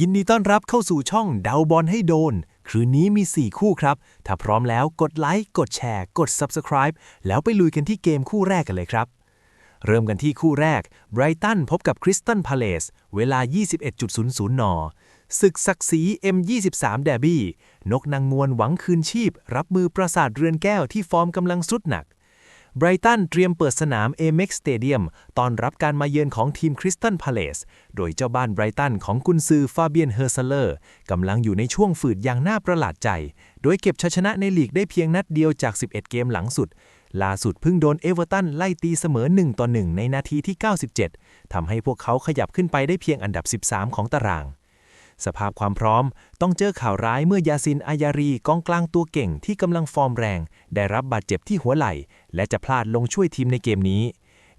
ยินดีต้อนรับเข้าสู่ช่องเดาบอลให้โดน คืนนี้มี 4 คู่ครับ ถ้าพร้อมแล้วกดไลค์ กดแชร์ กด Subscribe แล้วไปลุยกันที่เกมคู่แรกกันเลยครับ เริ่มกันที่คู่แรกไบรตันพบกับคริสตันพาเลสเวลา 21.00 น ศึกศักดิ์ศรี M23 แดบี้ นกนางมวลหวังคืนชีพ รับมือปราสาทเรือนแก้วที่ฟอร์มกำลังสุดหนัก ไบรตันเตรียมเปิดสนาม Amex Stadium ตอนรับการมาเยือนของทีมคริสตันพาเลสโดยเจ้าบ้านไบรตันของกุนซือฟาเบียนเฮอร์เซเลอร์กำลังอยู่ในช่วงฝืดอย่างน่าประหลาดใจ โดยเก็บชัยชนะในลีกได้เพียงนัดเดียวจาก 11 เกมหลังสุด ล่าสุดเพิ่งโดนเอเวอร์ตันไล่ตีเสมอ 1 ต่อ 1 ในนาทีที่ 97 ทำให้พวกเขาขยับขึ้นไปได้เพียงอันดับ 13 ของตาราง สภาพความพร้อมต้องเจอข่าวร้ายเมื่อยาซินอายารีกองกลางตัวเก่งที่กำลังฟอร์มแรง ได้รับบาดเจ็บที่หัวไหล่ และจะพลาดลงช่วยทีมในเกมนี้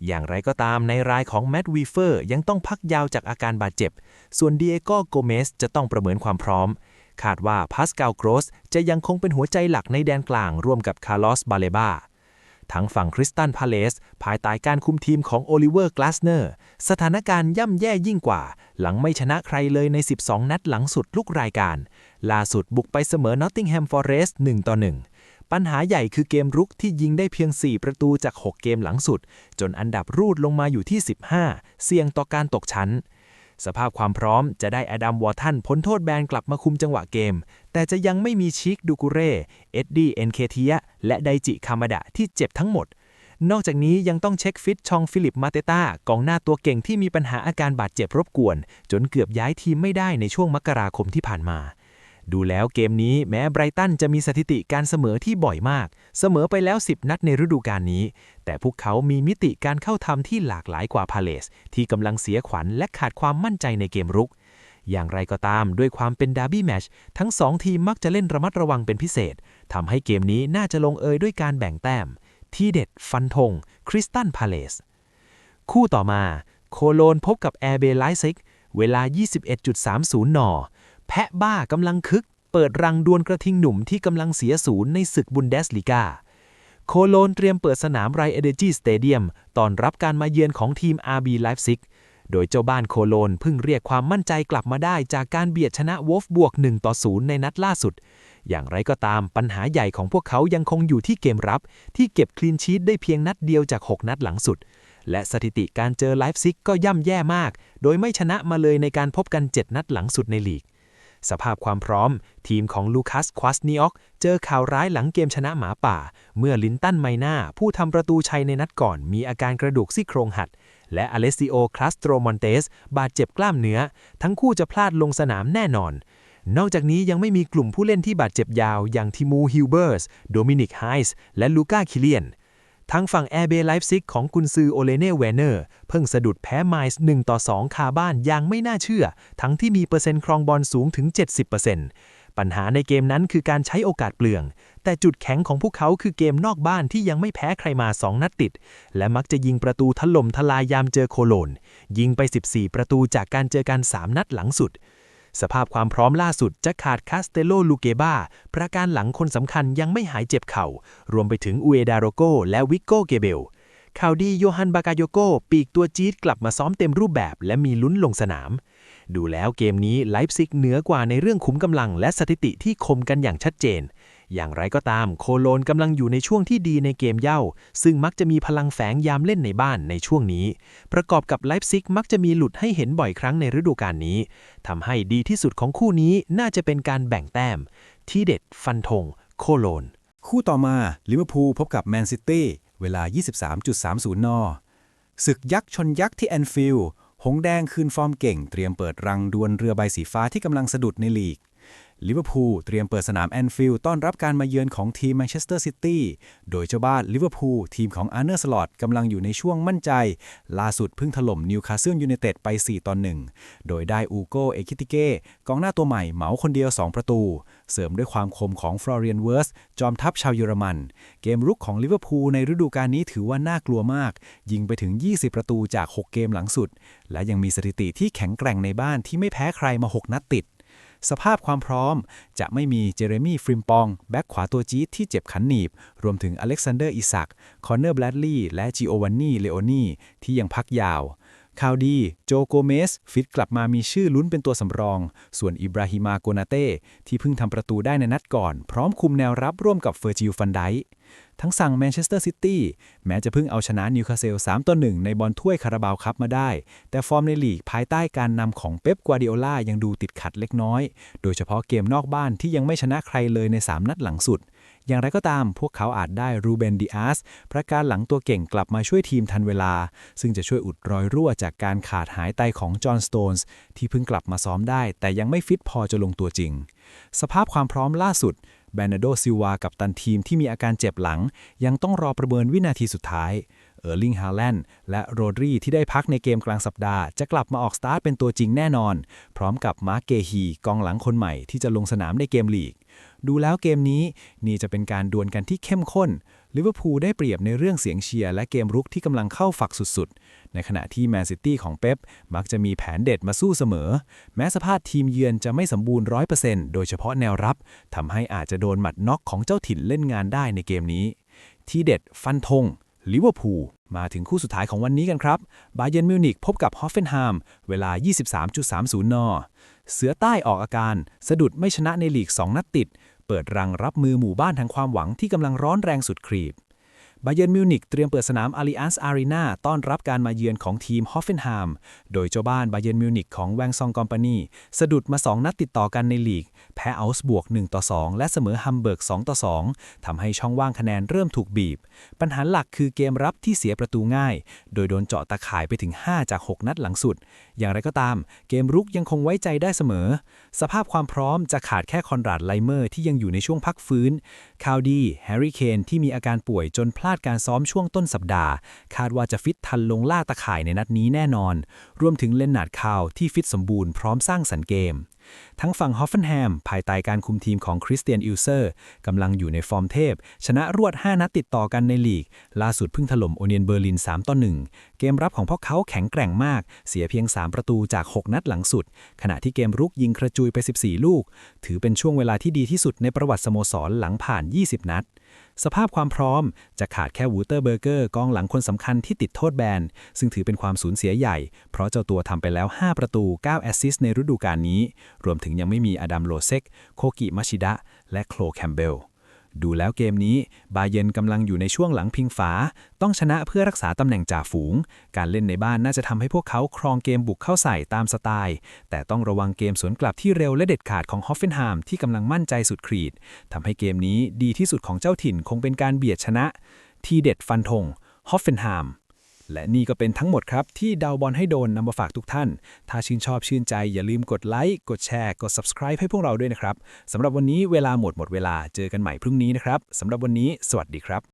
อย่างไรก็ตามในรายของแมตต์วีเฟอร์ยังต้องพักยาวจากอาการบาดเจ็บ ส่วนเดียโกโกเมสจะต้องประเมินความพร้อม คาดว่าพาสกาลโกรสจะยังคงเป็นหัวใจหลักในแดนกลางร่วมกับคาร์ลอสบาเลบา ทั้งฝั่งคริสตันพาเลสภายใต้การคุมทีมของโอลิเวอร์กลาสเนอร์ สถานการณ์ย่ำแย่ยิ่งกว่า หลังไม่ชนะใครเลยใน 12 นัดหลังสุดลูกรายการ ล่าสุดบุกไปเสมอนอตติงแฮมฟอร์เรสต์1ต่อ1ปัญหาใหญ่คือเกมรุกที่ยิงได้เพียง 4 ประตูจาก 6 เกมหลังสุด จนอันดับรูดลงมาอยู่ที่ 15 เสี่ยงต่อการตกชั้น สภาพความพร้อมจะได้อดัมวอร์ทันพ้นโทษแบนกลับมาคุมจังหวะเกม แต่จะยังไม่มีชิคดูกุเร่ เอ็ดดี้เอ็นเคเทียและไดจิคามาดะที่เจ็บทั้งหมด นอกจากนี้ยังต้องเช็คฟิตชองฟิลิปมาเตต้ากองหน้าตัวเก่งที่มีปัญหาอาการบาดเจ็บรบกวน จนเกือบย้ายทีมไม่ได้ในช่วงมกราคมที่ผ่านมา ดูแล้วเกมนี้แม้ไบรตันจะมีสถิติการเสมอที่บ่อยมาก เสมอไปแล้ว 10 นัดในฤดูกาลนี้ แต่พวกเขามีมิติการเข้าทำที่หลากหลายกว่าพาเลส ที่กำลังเสียขวัญและขาดความมั่นใจในเกมรุก อย่างไรก็ตามด้วยความเป็นดาร์บี้แมชทั้ง 2 ทีมมักจะเล่นระมัดระวังเป็นพิเศษทำให้เกมนี้น่าจะลงเอยด้วยการแบ่งแต้ม ที่เด็ดฟันธงคริสตันพาเลสคู่ต่อมา โคโลนพบกับแอร์เบไลซิกเวลา 21.30 น แพะบ้ากำลังคึก เปิดรังดวลกระทิงหนุ่มที่กำลังเสียศูนย์ในศึกบุนเดสลีกา โคโลนเตรียมเปิดสนามไรเอเดจีสเตเดียมตอนรับการมาเยือนของทีม RB ไลฟ์ซิกโดยเจ้าบ้านโคโลนเพิ่งเรียกความมั่นใจกลับมาได้จากการเบียดชนะวอฟบวก1ต่อ0ในนัดล่าสุด อย่างไรก็ตามปัญหาใหญ่ของพวกเขายังคงอยู่ที่เกมรับ ที่เก็บคลีนชีตได้เพียงนัดเดียวจาก 6 นัดหลังสุด และสถิติการเจอไลฟ์ซิกก็ย่ำแย่มาก โดยไม่ชนะมาเลยในการพบกัน 7 นัดหลังสุดในลีก สภาพความพร้อม ทีมของลูคัสควาสนิออกเจอข่าวร้ายหลังเกมชนะหมาป่า เมื่อลินตันไมนาผู้ทำประตูชัยในนัดก่อนมีอาการกระดูกซี่โครงหัดและอเลสซิโอคลาสโตรมอนเตส บาดเจ็บกล้ามเนื้อ ทั้งคู่จะพลาดลงสนามแน่นอน นอกจากนี้ยังไม่มีกลุ่มผู้เล่นที่บาดเจ็บยาว อย่างทิมูฮิลเบอร์ส โดมินิกไฮส์ และลูก้าคิเลียน ทางฝั่งแอร์เบย์ไลฟ์ซิกของกุนซือโอเลเน่เวเนอร์ เพิ่งสะดุดแพ้ไมส์1ต่อ 2 คาบ้านอย่างไม่น่าเชื่อ ทั้งที่มีเปอร์เซ็นต์ครองบอลสูงถึง 70%ปัญหาในเกมนั้นคือการใช้โอกาสเปลือง แต่จุดแข็งของพวกเขาคือเกมนอกบ้านที่ยังไม่แพ้ใครมา 2 นัดติด และมักจะยิงประตูถล่มทลายยามเจอโคโลน ยิงไป 14 ประตูจากการเจอกัน 3 นัดหลังสุด สภาพความพร้อมล่าสุดจะขาดคาสเตโลลูเกบาประการหลังคนสำคัญยังไม่หายเจ็บเข่า รวมไปถึงอุเอดาโรโกและวิกโกเกเบลข่าวดีโยฮันบากาโยโกปีกตัวจี๊ดกลับมาซ้อมเต็มรูปแบบ และมีลุ้นลงสนาม ดูแล้วเกมนี้ไลฟ์ซิกเหนือกว่าในเรื่องขุมกำลังและสถิติที่คมกันอย่างชัดเจน อย่างไรก็ตาม โคโลนกำลังอยู่ในช่วงที่ดีในเกมเย่า ซึ่งมักจะมีพลังแฝงยามเล่นในบ้านในช่วงนี้ ประกอบกับไลฟ์ซิกมักจะมีหลุดให้เห็นบ่อยครั้งในฤดูกาลนี้ทำให้ดีที่สุดของคู่นี้น่าจะเป็นการแบ่งแต้ม ที่เด็ดฟันธงโคโลน คู่ต่อมาลิเวอร์พูลพบกับแมนซิตี้เวลา 23.30 น ศึกยักษ์ชนยักษ์ที่แอนฟิลด์หงแดงคืนฟอร์มเก่ง เตรียมเปิดรังดวลเรือใบสีฟ้าที่กำลังสะดุดในลีก ลิเวอร์พูลเตรียมเปิดสนามแอนฟิลด์ต้อนรับการมาเยือนของทีมแมนเชสเตอร์ซิตี้ โดยเจ้าบ้านลิเวอร์พูลทีมของอาร์เนอร์สลอตกำลังอยู่ในช่วงมั่นใจ ล่าสุดเพิ่งถล่มนิวคาสเซิลยูไนเต็ดไป 4 ต่อ 1 โดยได้อูโกเอคิติเก้กองหน้าตัวใหม่เหมาคนเดียว 2 ประตู เสริมด้วยความคมของฟลอเรียนเวิร์ส จอมทัพชาวเยอรมัน เกมรุกของลิเวอร์พูลในฤดูกาลนี้ถือว่าน่ากลัวมาก ยิงไปถึง 20 ประตูจาก 6 เกมหลังสุด และยังมีสถิติที่แข็งแกร่งในบ้านที่ไม่แพ้ใครมา 6 นัดติด สภาพความพร้อมจะไม่มีเจเรมี่ฟริมปอง แบ็กขวาตัวจี๊ดที่เจ็บขันหนีบ รวมถึงอเล็กซานเดอร์อิสักคอนเนอร์แบลดลีย์และจิโอวานนีเลโอนีที่ยังพักยาวข่าวดี โจโกเมส ฟิตกลับมามีชื่อลุ้นเป็นตัวสำรอง ส่วนอิบราฮิมาโกนาเต้ ที่เพิ่งทำประตูได้ในนัดก่อน พร้อมคุมแนวรับร่วมกับเฟอร์จิลฟันได ทั้งสั่งแมนเชสเตอร์ซิตี้แม้จะเพิ่งเอาชนะนิวคาสเซล3ต่อ1ในบอลถ้วยคาราบาวคัพมาได้ แต่ฟอร์มในลีกภายใต้การนำของเป๊ปกัวดิโอลายังดูติดขัดเล็กน้อย โดยเฉพาะเกมนอกบ้านที่ยังไม่ชนะใครเลยใน 3 นัดหลังสุด อย่างไรก็ตามพวกเขาอาจได้รูเบนดิอาสประการหลังตัวเก่งกลับมาช่วยทีมทันเวลา ซึ่งจะช่วยอุดรอยรั่วจากการขาดหายไปของจอห์นสโตนส์ที่เพิ่งกลับมาซ้อมได้ แต่ยังไม่ฟิตพอจะลงตัวจริง สภาพความพร้อมล่าสุด แบรนโดซิวากับตันทีมที่มีอาการเจ็บหลัง ยังต้องรอประเมินวินาทีสุดท้าย เออร์ลิงฮาแลนด์และโรดรีที่ได้พักในเกมกลางสัปดาห์ จะกลับมาออกสตาร์ทเป็นตัวจริงแน่นอน พร้อมกับมาร์เกฮีกองหลังคนใหม่ที่จะลงสนามในเกมลีก ดูแล้วเกมนี้นี่จะเป็นการดวลกันที่เข้มข้นลิเวอร์พูลได้เปรียบในเรื่องเสียงเชียร์และเกมรุกที่กำลังเข้าฝักสุดๆ ในขณะที่แมนซิตี้ของเป๊ปมักจะมีแผนเด็ดมาสู้เสมอ แม้สภาพทีมเยือนจะไม่สมบูรณ์ 100%โดยเฉพาะแนวรับทำให้อาจจะโดนหมัดน็อกของเจ้าถิ่นเล่นงานได้ในเกมนี้ ที่เด็ดฟันธง ลิเวอร์พูลมาถึงคู่สุดท้ายของวันนี้กันครับ บาเยร์นมิวนิกพบกับฮอฟเฟนไฮม์เวลา 23.30 น เสือใต้ออกอาการ สะดุดไม่ชนะในลีก 2 นัดติด เปิดรังรับมือหมู่บ้านทางความหวังที่กำลังร้อนแรงสุดครี บาเยร์นมิวนิกเตรียมเปิดสนามอาริอันส์อารีนาต้อนรับการมาเยือนของทีมฮอฟเฟนไฮม์โดยเจ้าบ้านบาเยร์นมิวนิกของแวงซองกอมปานีสะดุดมา 2 นัดติดต่อกันในลีก แพ้อัลส์บวก1ต่อ2 และเสมอฮัมเบิร์ก2ต่อ2ทำให้ช่องว่างคะแนนเริ่มถูกบีบ ปัญหาหลักคือเกมรับที่เสียประตูง่าย โดยโดนเจาะตะข่ายไปถึง 5 จาก 6 นัดหลังสุดอย่างไรก็ตาม เกมรุกยังคงไว้ใจได้เสมอ สภาพความพร้อมจะขาดแค่คอนราดไลเมอร์ที่ยังอยู่ในช่วงพักฟื้นคาวดีแฮร์รี่เคนที่มีอาการป่วยจนพลาดการซ้อมช่วงต้นสัปดาห์ คาดว่าจะฟิตทันลงล่าตะข่ายในนัดนี้แน่นอน รวมถึงเลนนาร์ดคาวที่ฟิตสมบูรณ์พร้อมสร้างสรรค์เกม ทั้งฝั่งฮอฟเฟนแฮมภายใต้การคุมทีมของคริสเตียนอิลเซอร์กำลังอยู่ในฟอร์มเทพ ชนะรวด 5 นัดติดต่อกันในลีก ล่าสุดเพิ่งถล่มโอเนียนเบอร์ลิน 3 ต่อ 1 เกมรับของพวกเขาแข็งแกร่งมาก เสียเพียง 3 ประตูจาก 6 นัดหลังสุด ขณะที่เกมรุกยิงกระจุยไป 14 ลูก ถือเป็นช่วงเวลาที่ดีที่สุดในประวัติสโมสรหลังผ่าน 20 นัด สภาพความพร้อมจะขาดแค่วูเตอร์เบอร์เกอร์กองหลังคนสำคัญที่ติดโทษแบน ซึ่งถือเป็นความสูญเสียใหญ่ เพราะเจ้าตัวทำไปแล้ว 5 ประตู 9 แอสซิสต์ในฤดูกาลนี้ รวมถึงยังไม่มีอดัมโลเซก โคกิมาชิดะ และโคลแคมเบล ดูแล้วเกมนี้ บาเยนกำลังอยู่ในช่วงหลังพิงฝา ต้องชนะเพื่อรักษาตำแหน่งจ่าฝูง การเล่นในบ้านน่าจะทำให้พวกเขาครองเกมบุกเข้าใส่ตามสไตล์ แต่ต้องระวังเกมสวนกลับที่เร็วและเด็ดขาดของฮอฟเฟนไฮม์ที่กำลังมั่นใจสุดขีดทำให้เกมนี้ดีที่สุดของเจ้าถิ่นคงเป็นการเบียดชนะ ทีเด็ดฟันธงฮอฟเฟนไฮม์ และนี่ก็เป็นทั้งหมดครับ ที่เดาวบอลให้โดนนำมาฝากทุกท่าน ถ้าชื่นชอบชื่นใจอย่าลืมกดไลค์ กดแชร์ กด subscribe ให้พวกเราด้วยนะครับสำหรับวันนี้เวลาหมดหมดเวลาเจอกันใหม่พรุ่งนี้นะครับสำหรับวันนี้ สวัสดีครับ